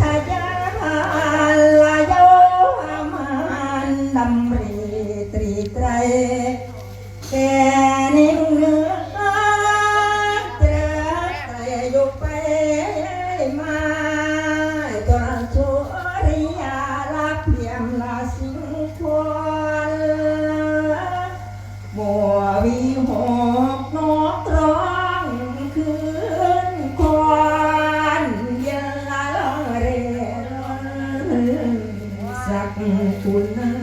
ทยานลายโยมันดำรตีไตรแกนิ่งเนื้อตระไตรยุไปมาตอนชัวริยามลาสิง คุณนะ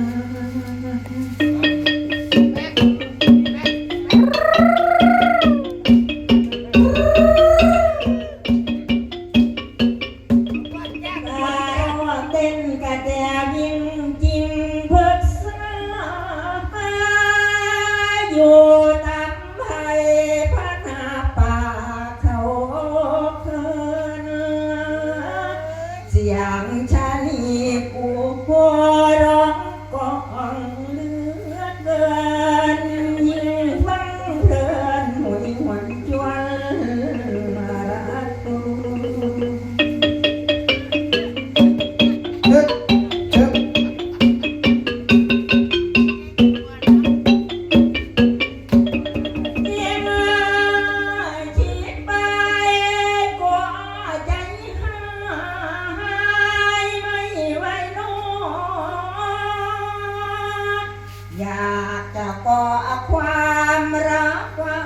อยากจะก่อความรักไว้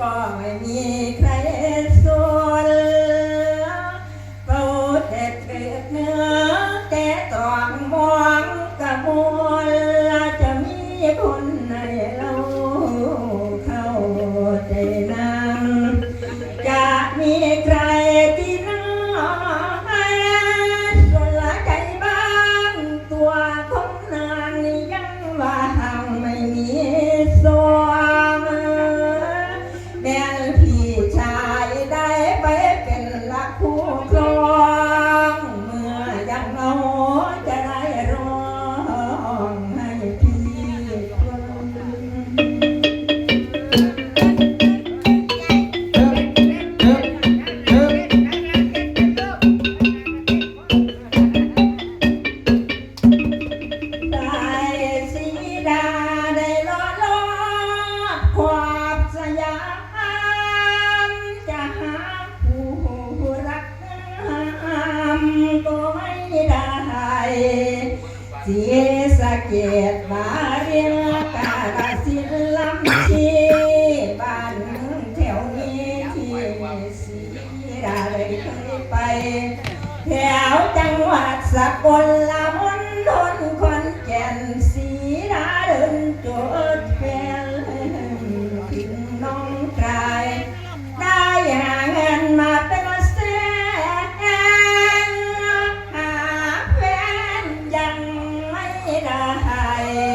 ก็ไม่มีใครสู้ สีสะเก็ดบาเรียกาลสินลำชีบ้านแถวนี้ที่สีดาเลยเคยไป แถวจังหวัดสกลา